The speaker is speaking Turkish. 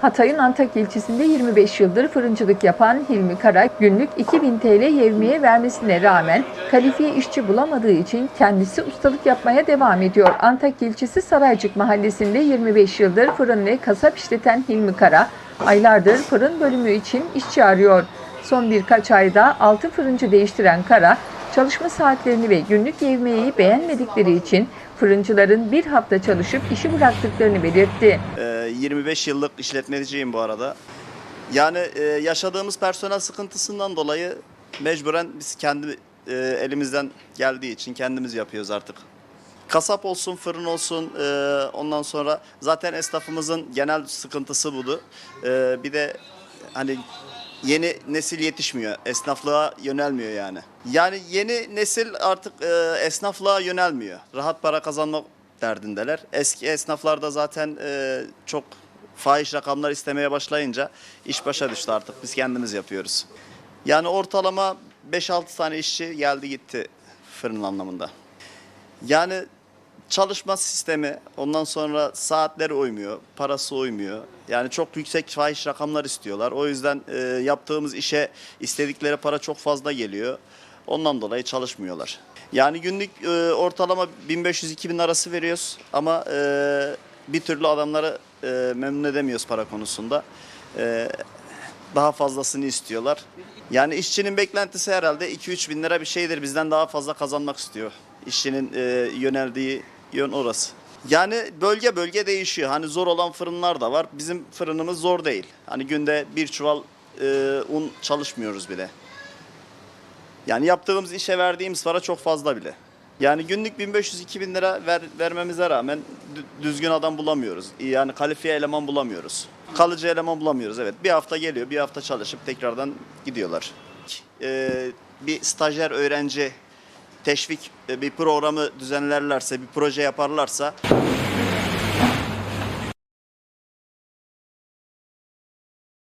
Hatay'ın Antak ilçesinde 25 yıldır fırıncılık yapan Hilmi Kara günlük 2000 TL yevmiye vermesine rağmen kalifiye işçi bulamadığı için kendisi ustalık yapmaya devam ediyor. Antak ilçesi Saraycık mahallesinde 25 yıldır fırın ve kasap işleten Hilmi Kara aylardır fırın bölümü için işçi arıyor. Son birkaç ayda 6 fırıncı değiştiren Kara çalışma saatlerini ve günlük yevmiyeyi beğenmedikleri için fırıncıların bir hafta çalışıp işi bıraktıklarını belirtti. Ee, 25 yıllık işletmeciyim bu arada. Yani e, yaşadığımız personel sıkıntısından dolayı mecburen biz kendi e, elimizden geldiği için kendimiz yapıyoruz artık. Kasap olsun, fırın olsun e, ondan sonra zaten esnafımızın genel sıkıntısı budu. Bir de hani yeni nesil yetişmiyor. Esnaflığa yönelmiyor yani. Yani yeni nesil artık e, esnaflığa yönelmiyor. Rahat para kazanmak derdindeler. Eski esnaflarda zaten e, çok fahiş rakamlar istemeye başlayınca iş başa düştü artık. Biz kendimiz yapıyoruz. Yani ortalama 5-6 tane işçi geldi gitti fırın anlamında. Yani çalışma sistemi ondan sonra saatleri uymuyor, parası uymuyor. Yani çok yüksek fahiş rakamlar istiyorlar. O yüzden e, yaptığımız işe istedikleri para çok fazla geliyor. Ondan dolayı çalışmıyorlar. Yani günlük e, ortalama 1500-2000 arası veriyoruz ama e, bir türlü adamları e, memnun edemiyoruz para konusunda. E, daha fazlasını istiyorlar. Yani işçinin beklentisi herhalde 2-3 bin lira bir şeydir. Bizden daha fazla kazanmak istiyor. İşçinin e, yöneldiği yön orası. Yani bölge bölge değişiyor. Hani zor olan fırınlar da var. Bizim fırınımız zor değil. Hani günde bir çuval e, un çalışmıyoruz bile. Yani yaptığımız işe verdiğimiz para çok fazla bile. Yani günlük 1500-2000 lira ver, vermemize rağmen dü- düzgün adam bulamıyoruz. Yani kalifiye eleman bulamıyoruz. Kalıcı eleman bulamıyoruz evet. Bir hafta geliyor, bir hafta çalışıp tekrardan gidiyorlar. Ee, bir stajyer öğrenci teşvik e, bir programı düzenlerlerse, bir proje yaparlarsa